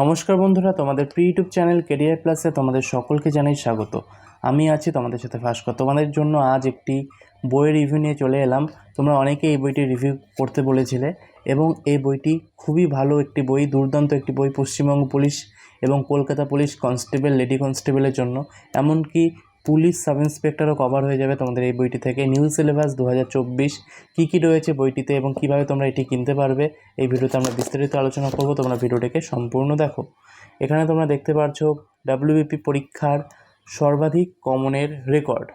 নমস্কার বন্ধুরা, তোমাদের প্রি ইউটিউব চ্যানেল কেরিয়ার প্লাসে তোমাদের সকলকে জানাই স্বাগত। আমি আছি তোমাদের সাথে ভাস্কর। তোমাদের জন্য আজ একটি বইয়ের রিভিউ নিয়ে চলে এলাম। তোমরা অনেকে এই বইটি রিভিউ করতে বলেছিলে এবং এই বইটি খুবই ভালো একটি বই, দুর্দান্ত একটি বই পশ্চিমবঙ্গ পুলিশ এবং কলকাতা পুলিশ কনস্টেবল, লেডি কনস্টেবলের জন্য। এমনকি পুলিশ সাব ইন্সপেক্টরও কভার হয়ে যাবে তোমাদের এই বইটি থেকে। নিউ সিলেবাস দু হাজার চব্বিশ, কী কী রয়েছে বইটিতে এবং কীভাবে তোমরা এটি কিনতে পারবে, এই ভিডিওতে আমরা বিস্তারিত আলোচনা করব, তোমরা ভিডিওটিকে সম্পূর্ণ দেখো। এখানে তোমরা দেখতে পাচ্ছ ডাব্লিউবিপি পরীক্ষার সর্বাধিক কমনের রেকর্ড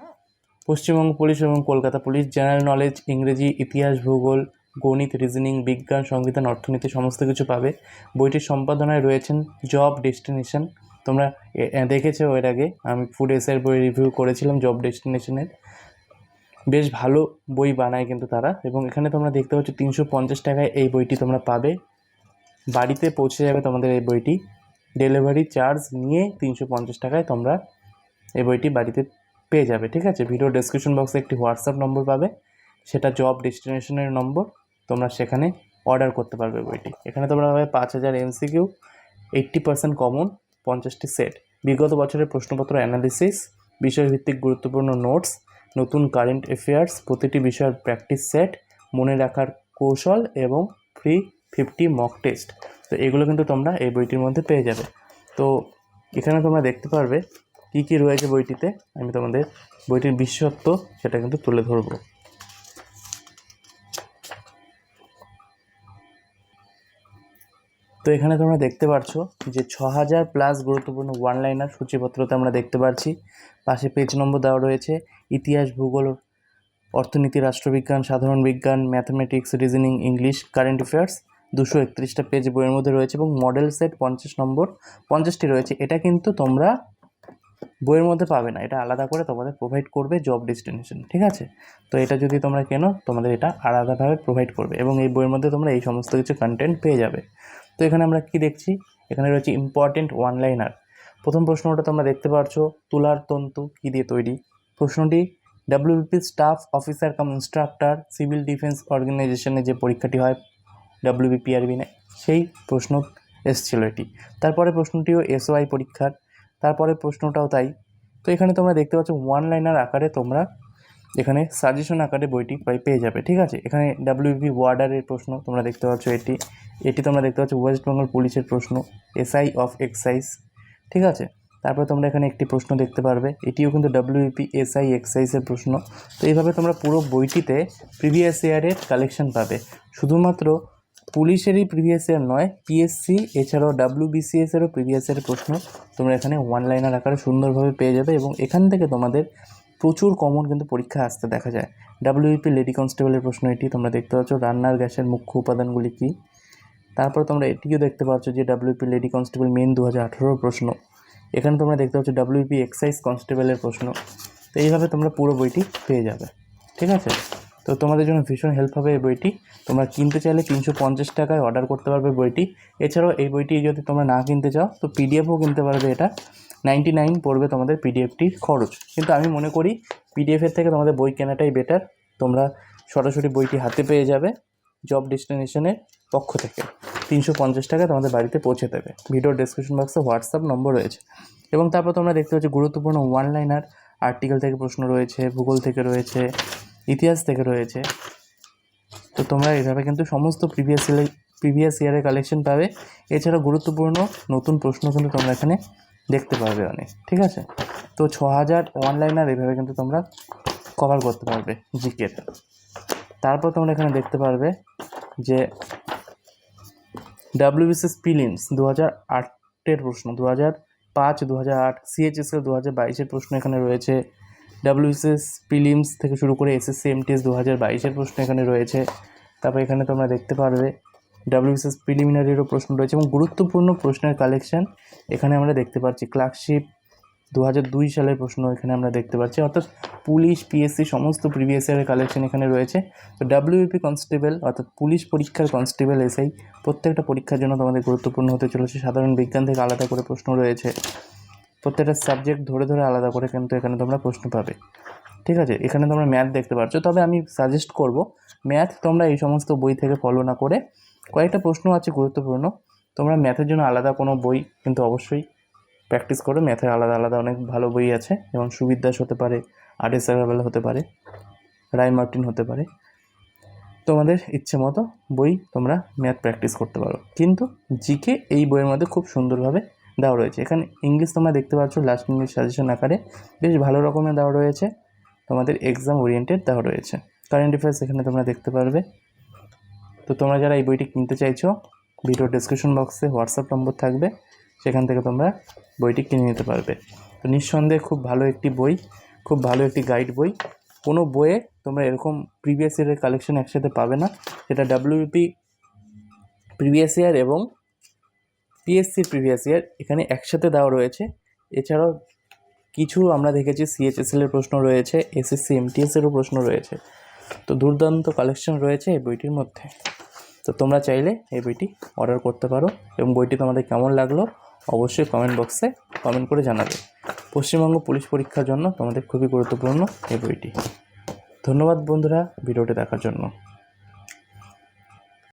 পশ্চিমবঙ্গ পুলিশ এবং কলকাতা পুলিশ জেনারেল নলেজ ইংরেজি, ইতিহাস, ভূগোল, গণিত রিজনিং বিজ্ঞান, সংবিধান, অর্থনীতি, সমস্ত কিছু পাবে। বইটির সম্পাদনায় রয়েছেন জব ডেস্টিনেশন তোমরা দেখেছ এর আগে? আমি ফুড এসের বই রিভিউ করেছিলাম জব ডেস্টিনেশনের বেশ ভালো বই বানায় কিন্তু তারা। এবং এখানে তোমরা দেখতে পাচ্ছ তিনশো পঞ্চাশ টাকায় এই বইটি তোমরা পাবে। বাড়িতে পৌঁছে যাবে তোমাদের এই বইটি। ডেলিভারি চার্জ নিয়ে তিনশো পঞ্চাশ টাকায় তোমরা এই বইটি বাড়িতে পেয়ে যাবে, ঠিক আছে? ভিডিও ডেসক্রিপশন বক্সে একটি হোয়াটসঅ্যাপ নম্বর পাবে। সেটা জব ডেস্টিনেশনের নম্বর তোমরা সেখানে অর্ডার করতে পারবে বইটি। এখানে তোমরা পাবে পাঁচ হাজার এমসিকিউ এইট্টি পার্সেন্ট কমন পঞ্চাশটি সেট। বিগত বছরের প্রশ্নপত্র অ্যানালিসিস, বিষয়ভিত্তিক গুরুত্বপূর্ণ নোটস, নতুন কারেন্ট অ্যাফেয়ার্স, প্রতিটি বিষয়ের প্র্যাকটিস সেট, মনে রাখার কৌশল এবং ফ্রি ফিফটি মক টেস্ট। তো এগুলো কিন্তু তোমরা এই বইটির মধ্যে পেয়ে যাবে। তো এখানে তোমরা দেখতে পারবে কী কী রয়েছে বইটিতে। আমি তোমাদের বইটির বিশেষত্ব সেটা কিন্তু তুলে ধরবো। তো এখানে তোমরা দেখতে পাচ্ছ যে ছ হাজার প্লাস গুরুত্বপূর্ণ ওয়ান লাইনার সূচিপত্রতে আমরা দেখতে পাচ্ছি পাশে পেজ নম্বর দেওয়া রয়েছে। ইতিহাস, ভূগোল, অর্থনীতি, রাষ্ট্রবিজ্ঞান, সাধারণ বিজ্ঞান mathematics reasoning English current affairs দুশো একত্রিশটা পেজ বইয়ের মধ্যে রয়েছে এবং মডেল সেট পঞ্চাশ নম্বর পঞ্চাশটি রয়েছে। এটা কিন্তু তোমরা বইয়ের মধ্যে পাবে না। এটা আলাদা করে তোমাদের প্রোভাইড করবে জব ডেস্টিনেশন ঠিক আছে? তো এটা যদি তোমরা কেনো, তোমাদের এটা আলাদাভাবে প্রোভাইড করবে এবং এই বইয়ের মধ্যে তোমরা এই সমস্ত কিছু কন্টেন্ট পেয়ে যাবে। তো এখানে আমরা কি দেখছি? এখানে রয়েছে ইম্পর্টেন্ট ওয়ান লাইনার প্রথম প্রশ্নটা তোমরা দেখতে পাচ্ছ তুলার তন্তু কী দিয়ে তৈরি? প্রশ্নটি WBP staff officer cum instructor civil defence অর্গানাইজেশনে যে পরীক্ষাটি হয় ডাব্লিউবিপিআরবিনে সেই প্রশ্ন এসেছিল এটি। তারপরে প্রশ্নটিও এসওআই পরীক্ষার, তারপরে প্রশ্নটাও তাই। তো এখানে তোমরা দেখতে পাচ্ছ ওয়ান লাইনার আকারে তোমরা এখানে সাজেশন আকারে বইটি পাই পেয়ে যাবে, ঠিক আছে? এখানে ডাব্লিউবি ওয়ার্ডারের প্রশ্ন তোমরা দেখতে পাচ্ছ এটি। এটি তোমরা দেখতে পাচ্ছ ওয়েস্ট বেঙ্গল পুলিশের প্রশ্ন এসআই অফ এক্সাইজ ঠিক আছে? তারপরে তোমরা এখানে একটি প্রশ্ন দেখতে পারবে, এটিও কিন্তু ডাব্লিউপি এসআই এক্সাইজের প্রশ্ন। তো এইভাবে তোমরা পুরো বইটিতে প্রিভিয়াস ইয়ারের কালেকশন পাবে। শুধুমাত্র পুলিশেরই প্রিভিয়াস ইয়ার নয় পিএসসি এছাড়াও ডাব্লিউবিসিএস এরও প্রিভিয়াস ইয়ারের প্রশ্ন তোমরা এখানে ওয়ান লাইনার আকারে সুন্দরভাবে পেয়ে যাবে এবং এখান থেকে তোমাদের প্রচুর কমন কিন্তু পরীক্ষা আসতে দেখা যায়। ডাব্লিউপি লেডি কনস্টেবলের প্রশ্ন এটি, তোমরা দেখতে পাচ্ছ রান্নার গ্যাসের মুখ্য উপাদানগুলি কী? তারপর তোমরা এটিও দেখতে পাচ্ছ যে ডাব্লিউপি লেডি কনস্টেবল মেন দু হাজার প্রশ্ন। এখানে তোমরা দেখতে পাচ্ছ ডাব্লিউপি এক্সাইজ কনস্টেবলের প্রশ্ন। তো এইভাবে তোমরা পুরো বইটি পেয়ে যাবে। ঠিক আছে? তো তোমাদের জন্য ভীষণ হেল্প হবে এই বইটি। তোমরা কিনতে চাইলে তিনশো পঞ্চাশ টাকায় অর্ডার করতে পারবে বইটি। এছাড়াও এই বইটি যদি তোমরা না কিনতে চাও, তো পিডিএফও কিনতে পারবে এটা। নাইনটি নাইন পড়বে তোমাদের পিডিএফটির খরচ। কিন্তু আমি মনে করি পিডিএফের থেকে তোমাদের বই কেনাটাই বেটার তোমরা সরাসরি বইটি হাতে পেয়ে যাবে জব ডেস্টিনেশনের পক্ষ থেকে। তিনশো পঞ্চাশ টাকা তোমাদের বাড়িতে পৌঁছে দেবে। ভিডিও ডেসক্রিপশন বক্সে হোয়াটসঅ্যাপ নম্বর রয়েছে। এবং তারপর তোমরা দেখতে পাচ্ছ গুরুত্বপূর্ণ ওয়ান লাইনার আর্টিকেল থেকে প্রশ্ন রয়েছে, ভূগোল থেকে রয়েছে ইতিহাস থেকে রয়েছে। তো তোমরা এইভাবে কিন্তু সমস্ত প্রিভিয়াস প্রিভিয়াস ইয়ারের কালেকশন পাবে। এছাড়া গুরুত্বপূর্ণ নতুন প্রশ্ন কিন্তু তোমরা এখানে দেখতে পারবে অনেক, ঠিক আছে? তো ছ হাজার লাইনার এইভাবে কিন্তু তোমরা কভার করতে পারবে জিকের তারপর তোমরা এখানে দেখতে পারবে যে ডাব্লিউবিসিএস প্রিলিমস দু হাজার আটের প্রশ্ন দু হাজার পাঁচ দু হাজার আট সিএইচএসএল দু হাজার বাইশের প্রশ্ন এখানে রয়েছে। ডাব্লিউবিসিএস প্রিলিমস থেকে শুরু করে এসএসসি, এমটিএস দু হাজার বাইশের প্রশ্ন এখানে রয়েছে। তারপর এখানে তোমরা দেখতে পারবে ডাব্লিউবিসিএস প্রিলিমিনারিরও প্রশ্ন রয়েছে এবং গুরুত্বপূর্ণ প্রশ্নের কালেকশন এখানে আমরা দেখতে পাচ্ছি। ক্লার্কশিপ দু হাজার দুই সালের প্রশ্ন এখানে আমরা দেখতে পাচ্ছি। অর্থাৎ পুলিশ, পিএসসি সমস্ত প্রিভিয়াস ইয়ারের কালেকশন এখানে রয়েছে। তো ডাব্লিউপি কনস্টেবল অর্থাৎ পুলিশ পরীক্ষার কনস্টেবল, এসআই, প্রত্যেকটা পরীক্ষার জন্য তোমাদের গুরুত্বপূর্ণ হতে চলেছে। সাধারণ বিজ্ঞান থেকে আলাদা করে প্রশ্ন রয়েছে। প্রত্যেকটা সাবজেক্ট ধরে ধরে আলাদা করে কিন্তু এখানে তোমরা প্রশ্ন পাবে। ঠিক আছে? এখানে তোমরা ম্যাথ দেখতে পাচ্ছ তবে আমি সাজেস্ট করব ম্যাথ তোমরা এই সমস্ত বই থেকে ফলো না করে কয়েকটা প্রশ্ন আছে গুরুত্বপূর্ণ। তোমরা ম্যাথের জন্য আলাদা কোনো বই কিন্তু অবশ্যই প্র্যাকটিস করো। ম্যাথের আলাদা আলাদা অনেক ভালো বই আছে যেমন সুবিদ্যাস হতে পারে আর্টিস অ্যাভেলেবল হতে পারে রায় মার্টিন হতে পারে। তোমাদের ইচ্ছে মতো বই তোমরা ম্যাথ প্র্যাকটিস করতে পারো। কিন্তু জিকে এই বইয়ের মধ্যে খুব সুন্দরভাবে দেওয়া রয়েছে। এখানে ইংলিশ তোমরা দেখতে পাচ্ছ লাস্ট মিনিট সাজেশন আকারে বেশ ভালো রকমের দেওয়া রয়েছে। তোমাদের এক্সাম ওরিয়েন্টেড দেওয়া রয়েছে। কারেন্ট অ্যাফেয়ার্স এখানে তোমরা দেখতে পারবে। তো তোমরা যারা এই বইটি কিনতে চাইছো ভিডিও ডিসক্রিপশন বক্সে হোয়াটসঅ্যাপ নম্বর থাকবে, সেখান থেকে তোমরা বইটি কিনে নিতে পারবে। তো নিঃসন্দেহে খুব ভালো একটি বই, খুব ভালো একটি গাইড বই। কোনো বইয়ে তোমরা এরকম প্রিভিয়াস ইয়ারের কালেকশন একসাথে পাবে না। সেটা ডাব্লিউপি প্রিভিয়াস ইয়ার এবং পিএসসি প্রিভিয়াস ইয়ার এখানে একসাথে দেওয়া রয়েছে। এছাড়াও কিছু আমরা দেখেছি সিএইচএসএল এর প্রশ্ন রয়েছে এসএসসি এমটিএসেরও প্রশ্ন রয়েছে। তো দুর্দান্ত কালেকশন রয়েছে এই বইটির মধ্যে। তো তোমরা চাইলে এই বইটি অর্ডার করতে পারো এবং বইটি তোমাদের কেমন লাগল অবশ্যই কমেন্ট বক্সে কমেন্ট করে জানাবে। পশ্চিমবঙ্গ পুলিশ পরীক্ষার জন্য তোমাদের খুবই গুরুত্বপূর্ণ এই বইটি। ধন্যবাদ বন্ধুরা, ভিডিওটি দেখার জন্য।